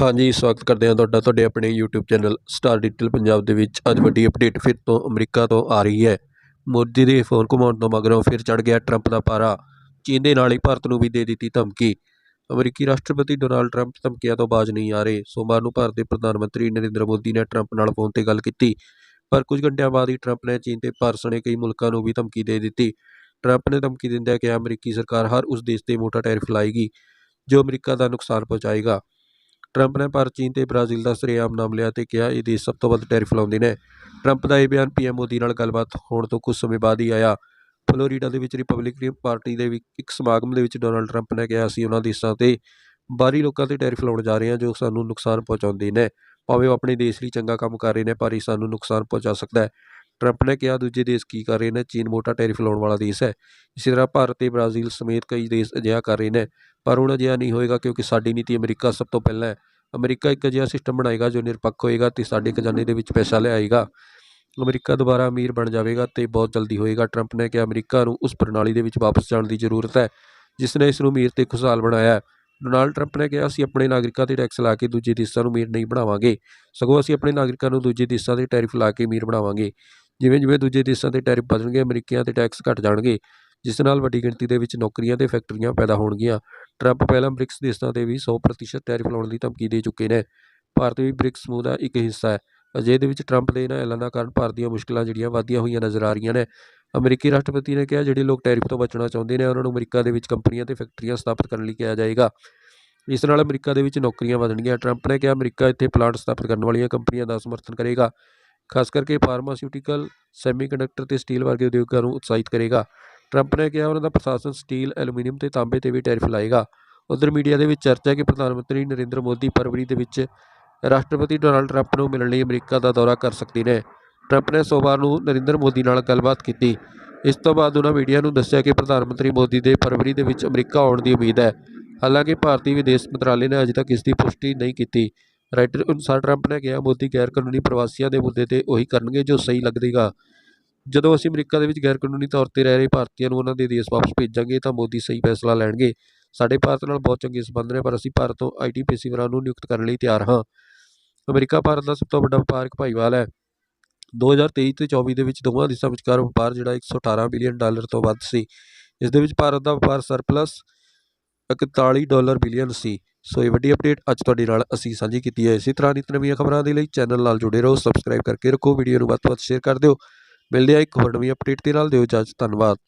ਹਾਂਜੀ, ਸਵਾਗਤ ਕਰਦੇ ਹਾਂ ਤੁਹਾਡਾ, ਤੁਹਾਡੇ ਆਪਣੇ YouTube channel Star Digital Punjab ਦੇ ਵਿੱਚ। ਅੱਜ ਵੱਡੀ ਅਪਡੇਟ ਫਿਰ ਤੋਂ ਅਮਰੀਕਾ ਤੋਂ ਆ ਰਹੀ ਹੈ। ਮੋਦੀ ਦੇ ਫੋਨ ਘੁਮਾਉਣ ਤੋਂ ਮਗਰੋਂ ਫਿਰ ਚੜ ਗਿਆ ਟਰੰਪ ਦਾ ਪਾਰਾ। ਚੀਨ ਦੇ ਨਾਲ ਹੀ ਭਾਰਤ ਨੂੰ ਵੀ ਦੇ ਦਿੱਤੀ ਧਮਕੀ। ਅਮਰੀਕੀ ਰਾਸ਼ਟਰਪਤੀ ਡੋਨਾਲਡ ਟਰੰਪ ਧਮਕੀਆਂ ਤੋਂ ਬਾਜ਼ ਨਹੀਂ ਆ ਰਹੇ। ਸੋਮਵਾਰ ਨੂੰ ਭਾਰਤ ਦੇ ਪ੍ਰਧਾਨ ਮੰਤਰੀ ਨਰਿੰਦਰ ਮੋਦੀ ਨੇ ਟਰੰਪ ਨਾਲ ਫੋਨ ਤੇ ਗੱਲ ਕੀਤੀ। ਪਰ ਕੁਝ ਘੰਟਿਆਂ ਬਾਅਦ ਹੀ ਟਰੰਪ ਨੇ ਚੀਨ ਤੇ ਭਾਰਤ ਸਣੇ ਕਈ ਮੁਲਕਾਂ ਨੂੰ ਵੀ ਧਮਕੀ ਦੇ ਦਿੱਤੀ। ਟਰੰਪ ਨੇ ਧਮਕੀ ਦਿੰਦਿਆਂ ਕਿਹਾ, ਅਮਰੀਕੀ ਸਰਕਾਰ ਹਰ ਉਸ ਦੇਸ਼ ਤੇ ਮੋਟਾ ਟੈਰਿਫ ਲਾਏਗੀ, ਜੋ ਅਮਰੀਕਾ ਦਾ ਨੁਕਸਾਨ ਪਹੁੰਚਾਏਗਾ। ਟਰੰਪ ਨੇ ਭਾਰਤ, ਚੀਨ ਤੇ ਬ੍ਰਾਜ਼ੀਲ ਦਾ ਸਰੇਆਮ ਨਾਮ ਲਿਆ ਤੇ ਕਿਹਾ ਇਹ ਦੇਸ਼ ਸਭ ਤੋਂ ਵੱਧ ਟੈਰਿਫ ਲਾਉਂਦੇ ਨੇ। ਟਰੰਪ ਦਾ ਇਹ ਬਿਆਨ ਪੀਐਮ ਮੋਦੀ ਨਾਲ ਗੱਲਬਾਤ ਹੋਣ ਤੋਂ ਕੁਝ ਸਮੇਂ ਬਾਅਦ ਹੀ ਆਇਆ। ਫਲੋਰੀਡਾ ਦੇ ਵਿੱਚ ਰਿਪਬਲਿਕਨ ਪਾਰਟੀ ਦੇ ਇੱਕ ਸਮਾਗਮ ਦੇ ਵਿੱਚ ਡੋਨਲਡ ਟਰੰਪ ਨੇ ਕਿਹਾ ਅਸੀਂ ਉਹਨਾਂ ਦੇਸ਼ਾਂ ਤੇ ਬਾਹਰੀ ਲੋਕਾਂ ਤੇ ਟੈਰਿਫ ਲਾਉਣ ਜਾ ਰਹੇ ਹਾਂ ਜੋ ਸਾਨੂੰ ਨੁਕਸਾਨ ਪਹੁੰਚਾਉਂਦੇ ਨੇ। ਭਾਵੇਂ ਉਹ ਆਪਣੇ ਦੇਸ਼ ਲਈ ਚੰਗਾ ਕੰਮ ਕਰ ਰਹੇ ਨੇ, ਪਰ ਇਹ ਸਾਨੂੰ ਨੁਕਸਾਨ ਪਹੁੰਚਾ ਸਕਦਾ ਹੈ। ਟਰੰਪ ਨੇ ਕਿਹਾ ਦੂਜੇ ਦੇਸ਼ ਕੀ ਕਰ ਰਹੇ ਨੇ, ਚੀਨ ਮੋਟਾ ਟੈਰਿਫ ਲਾਉਣ ਵਾਲਾ ਦੇਸ਼ ਹੈ। ਇਸੇ ਤਰ੍ਹਾਂ ਭਾਰਤ ਤੇ ਬ੍ਰਾਜ਼ੀਲ ਸਮੇਤ ਕਈ ਦੇਸ਼ ਅਜਿਹਾ ਕਰ ਰਹੇ ਨੇ, ਪਰ ਹੁਣ ਅਜਿਹਾ ਨਹੀਂ ਹੋਏਗਾ ਕਿਉਂਕਿ ਸਾਡੀ ਨੀਤੀ ਅਮਰੀਕਾ ਸਭ ਤੋਂ ਪਹਿਲਾਂ ਹੈ। ਅਮਰੀਕਾ ਇੱਕ ਅਜਿਹਾ ਸਿਸਟਮ ਬਣਾਏਗਾ ਜੋ ਨਿਰਪੱਖ ਹੋਏਗਾ ਤੇ ਸਾਡੇ ਖਜ਼ਾਨੇ ਦੇ ਵਿੱਚ ਪੈਸਾ ਲਿਆਏਗਾ। ਅਮਰੀਕਾ ਦੁਬਾਰਾ ਅਮੀਰ ਬਣ ਜਾਵੇਗਾ ਤੇ ਬਹੁਤ ਜਲਦੀ ਹੋਏਗਾ। ਟਰੰਪ ਨੇ ਕਿਹਾ ਅਮਰੀਕਾ ਨੂੰ ਉਸ ਪ੍ਰਣਾਲੀ ਦੇ ਵਿੱਚ ਵਾਪਸ ਜਾਣ ਦੀ ਜ਼ਰੂਰਤ ਹੈ, ਜਿਸ ਨੇ ਇਸ ਨੂੰ ਅਮੀਰ ਤੇ ਖੁਸ਼ਹਾਲ ਬਣਾਇਆ ਹੈ। ਡੋਨਾਲਡ ਟਰੰਪ ਨੇ ਕਿਹਾ, ਅਸੀਂ ਆਪਣੇ ਨਾਗਰਿਕਾਂ ਤੇ ਟੈਕਸ ਲਾ ਕੇ ਦੂਜੇ ਦੇਸ਼ਾਂ ਨੂੰ ਅਮੀਰ ਨਹੀਂ ਬਣਾਵਾਂਗੇ। ਸਗੋਂ ਅਸੀਂ ਆਪਣੇ ਨਾਗਰਿਕਾਂ ਨੂੰ ਦੂਜੇ ਦੇਸ਼ਾਂ ਦੇ ਟੈਰਿਫ ਲਾ ਕੇ ਅਮੀਰ ਬਣਾਵਾਂਗੇ। ਜਿਵੇਂ ਜਿਵੇਂ ਦੂਜੇ ਦੇਸ਼ਾਂ 'ਤੇ ਟੈਰਿਫ ਵਧਣਗੇ ਅਮਰੀਕੀਆਂ ਤੇ ਟੈਕਸ ਘਟ ਜਾਣਗੇ, ਜਿਸ ਨਾਲ ਵੱਡੀ ਗਿਣਤੀ ਦੇ ਵਿੱਚ ਨੌਕਰੀਆਂ ਤੇ ਫੈਕਟਰੀਆਂ ਪੈਦਾ ਹੋਣਗੀਆਂ। ਟਰੰਪ ਪਹਿਲਾਂ ਬ੍ਰਿਕਸ ਦੇਸ਼ਾਂ ਤੇ ਵੀ 100% ਟੈਰਿਫ ਲਾਉਣ ਦੀ ਧਮਕੀ ਦੇ ਚੁੱਕੇ ਨੇ। ਭਾਰਤ ਵੀ ਬ੍ਰਿਕਸ ਸਮੂਹ ਦਾ ਇੱਕ ਹਿੱਸਾ ਹੈ। ਅਜੇ ਦੇ ਵਿੱਚ ਟਰੰਪ ਦੇ ਇਹਨਾਂ ਐਲਾਨਾਂ ਕਾਰਨ ਭਾਰਤ ਦੀਆਂ ਮੁਸ਼ਕਲਾਂ ਜਿਹੜੀਆਂ ਵਧੀਆਂ ਹੋਈਆਂ ਨਜ਼ਰ ਆ ਰਹੀਆਂ ਨੇ। ਅਮਰੀਕੀ ਰਾਸ਼ਟਰਪਤੀ ਨੇ ਕਿਹਾ, ਜਿਹੜੇ ਲੋਕ ਟੈਰਿਫ ਤੋਂ ਬਚਣਾ ਚਾਹੁੰਦੇ ਨੇ, ਉਹਨਾਂ ਨੂੰ ਅਮਰੀਕਾ ਦੇ ਵਿੱਚ ਕੰਪਨੀਆਂ ਤੇ ਫੈਕਟਰੀਆਂ ਸਥਾਪਿਤ ਕਰਨ ਲਈ ਕਿਹਾ ਜਾਏਗਾ। ਇਸ ਨਾਲ ਅਮਰੀਕਾ ਦੇ ਵਿੱਚ ਨੌਕਰੀਆਂ ਵਧਣਗੀਆਂ। ਟਰੰਪ ਨੇ ਕਿਹਾ, ਅਮਰੀਕਾ ਇੱਥੇ ਪਲਾਂਟ ਸਥਾਪਿਤ ਕਰਨ ਵਾਲੀਆਂ ਕੰਪਨੀਆਂ ਦਾ ਸਮਰਥਨ ਕਰੇਗਾ। ਖਾਸ ਕਰਕੇ ਫਾਰਮਾਸਿਊਟੀਕਲ ਸੈਮੀਕੰਡਕਟਰ ਤੇ ਸਟੀਲ ਵਰਗੇ ਉਦਯੋਗਾਂ ਨੂੰ ਉਤਸ਼ਾਹਿਤ ਕਰੇਗਾ। ਟਰੰਪ ਨੇ ਕਿਹਾ ਉਹਨਾਂ ਦਾ ਪ੍ਰਸ਼ਾਸਨ ਸਟੀਲ ਐਲੂਮੀਨੀਅਮ ਤੇ ਤਾਂਬੇ ਤੇ ਵੀ ਟੈਰਿਫ ਲਾਏਗਾ। ਉਧਰ ਮੀਡੀਆ ਦੇ ਵਿੱਚ ਚਰਚਾ ਹੈ ਕਿ ਪ੍ਰਧਾਨ ਮੰਤਰੀ ਨਰਿੰਦਰ ਮੋਦੀ ਫਰਵਰੀ ਦੇ ਵਿੱਚ ਰਾਸ਼ਟਰਪਤੀ ਡੋਨਾਲਡ ਟਰੰਪ ਨੂੰ ਮਿਲਣ ਲਈ ਅਮਰੀਕਾ ਦਾ ਦੌਰਾ ਕਰ ਸਕਦੇ ਨੇ। ਟਰੰਪ ਨੇ ਸੋਮਵਾਰ ਨੂੰ ਨਰਿੰਦਰ ਮੋਦੀ ਨਾਲ ਗੱਲਬਾਤ ਕੀਤੀ। ਇਸ ਤੋਂ ਬਾਅਦ ਉਹਨਾਂ ਮੀਡੀਆ ਨੂੰ ਦੱਸਿਆ ਕਿ ਪ੍ਰਧਾਨ ਮੰਤਰੀ ਮੋਦੀ ਦੇ ਫਰਵਰੀ ਦੇ ਵਿੱਚ ਅਮਰੀਕਾ ਆਉਣ ਦੀ ਉਮੀਦ ਹੈ। ਹਾਲਾਂਕਿ ਭਾਰਤੀ ਵਿਦੇਸ਼ ਮੰਤਰਾਲੇ ਨੇ ਅਜੇ ਤੱਕ ਇਸ ਦੀ ਪੁਸ਼ਟੀ ਨਹੀਂ ਕੀਤੀ। ਰਾਈਟਰ ਅਨੁਸਾਰ ਟਰੰਪ ਨੇ ਕਿਹਾ, ਮੋਦੀ ਗੈਰ ਕਾਨੂੰਨੀ ਪ੍ਰਵਾਸੀਆਂ ਦੇ ਮੁੱਦੇ ਤੇ ਉਹੀ ਕਰਨਗੇ ਜੋ ਸਹੀ ਲੱਗੇਗਾ ਜਦੋਂ ਅਸੀਂ ਅਮਰੀਕਾ ਦੇ ਵਿੱਚ ਗੈਰ ਕਾਨੂੰਨੀ ਤੌਰ ਤੇ ਰਹਿ ਰਹੇ ਭਾਰਤੀਆਂ ਨੂੰ ਉਹਨਾਂ ਦੇ ਦੇਸ਼ ਵਾਪਸ ਭੇਜਾਂਗੇ, ਤਾਂ ਮੋਦੀ ਸਹੀ ਫੈਸਲਾ ਲੈਣਗੇ। ਸਾਡੇ ਭਾਰਤ ਨਾਲ ਬਹੁਤ ਚੰਗੇ ਸੰਬੰਧ ਨੇ, ਪਰ ਅਸੀਂ ਭਾਰਤ ਤੋਂ ਆਈਟੀ ਪੇਸ਼ੇਵਰਾਂ ਨੂੰ ਨਿਯੁਕਤ ਕਰਨ ਲਈ ਤਿਆਰ ਹਾਂ। ਅਮਰੀਕਾ ਭਾਰਤ ਦਾ ਸਭ ਤੋਂ ਵੱਡਾ ਵਪਾਰਕ ਭਾਈਵਾਲ ਹੈ। 2023 ਤੇ 24 ਦੇ ਵਿੱਚ ਦੋਵਾਂ ਦੇਸ਼ਾਂ ਵਿਚਕਾਰ ਵਪਾਰ ਜਿਹੜਾ 118 ਬਿਲੀਅਨ ਡਾਲਰ ਤੋਂ ਵੱਧ ਸੀ। ਇਸ ਦੇ ਵਿੱਚ ਭਾਰਤ ਦਾ ਵਪਾਰ ਸਰਪਲਸ 41 ਡਾਲਰ ਬਿਲੀਅਨ ਸੀ। ਸੋ ਇਹ ਵੱਡੀ ਅਪਡੇਟ ਅੱਜ ਤੁਹਾਡੇ ਨਾਲ ਅਸੀਂ ਸਾਂਝੀ ਕੀਤੀ ਹੈ। ਇਸੇ ਤਰ੍ਹਾਂ ਨਿਤ ਨਵੀਆਂ ਖਬਰਾਂ ਦੇ ਲਈ ਚੈਨਲ ਨਾਲ ਜੁੜੇ ਰਹੋ ਸਬਸਕ੍ਰਾਈਬ ਕਰਕੇ ਰੱਖੋ ਵੀਡੀਓ ਨੂੰ ਵੱਧ ਤੋਂ ਵੱਧ ਸ਼ੇਅਰ ਕਰ ਦਿਓ। ਮਿਲਦੇ ਆ ਇੱਕ ਹੋਰ ਨਵੀਂ ਅਪਡੇਟ ਦੇ ਨਾਲ, ਦਿਓ ਇਜਾਜ਼ਤ, ਧੰਨਵਾਦ।